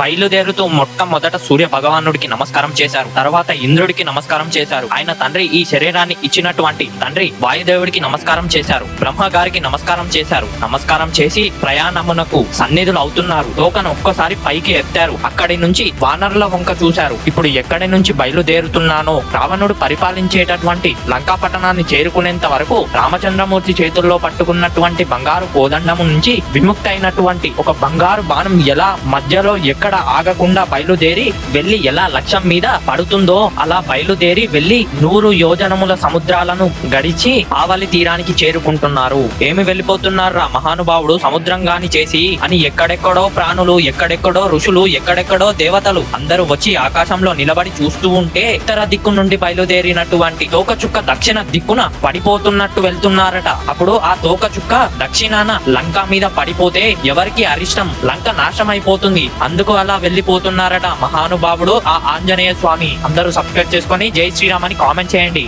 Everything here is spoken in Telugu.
బయలుదేరుతూ మొట్టమొదట సూర్య భగవానుడికి నమస్కారం చేశారు. తర్వాత ఇంద్రుడికి నమస్కారం చేశారు. ఆయన తండ్రి ఈ శరీరాన్ని ఇచ్చినటువంటి తండ్రి వాయుదేవుడికి నమస్కారం చేశారు. బ్రహ్మ గారికి నమస్కారం చేశారు. నమస్కారం చేసి ప్రయాణమునకు సన్నిధులు అవుతున్నారు. తోకను ఒక్కసారి పైకి ఎత్తారు. అక్కడి నుంచి వానరుల వంక చూశారు. ఇప్పుడు ఎక్కడి నుంచి బయలుదేరుతున్నానో రావణుడు పరిపాలించేటటువంటి లంకా పట్టణాన్ని చేరుకునేంత వరకు రామచంద్రమూర్తి చేతుల్లో పట్టుకున్నటువంటి బంగారు కోదండము నుంచి విముక్తైనటువంటి అయినటువంటి ఒక బంగారు బాణం ఎలా మధ్యలో ఎక్కడ ఆగకుండా బయలుదేరి వెళ్ళి ఎలా లక్ష్యం మీద పడుతుందో అలా బయలుదేరి వెళ్ళి నూరు యోజనముల సముద్రాలను గడిచి ఆవలి తీరానికి చేరుకుంటున్నారు. ఏమి వెళ్ళిపోతున్నారు రా మహానుభావుడు సముద్రంగాని చేసి అని ఎక్కడెక్కడో ప్రాణులు ఎక్కడెక్కడో ఋషులు ఎక్కడెక్కడో దేవతలు అందరూ వచ్చి ఆకాశంలో నిలబడి చూస్తూ ఉంటే ఇతర దిక్కు నుండి బయలుదేరినటువంటి తోకచుక్క దక్షిణ దిక్కున పడిపోతున్నట్టు వెళ్తున్నారట. అప్పుడు ఆ తోకచుక్క దక్షిణాన లంక మీద పడిపోతే ఎవరికి అరిష్టం? లంక నాశమైపోతుంది అందుకు అలా వెళ్ళిపోతున్నారట మహానుభావుడు. ఆ ఆంజనేయ స్వామి అందరూ సబ్స్క్రైబ్ చేసుకొని జై శ్రీరామ్ అని కామెంట్ చేయండి.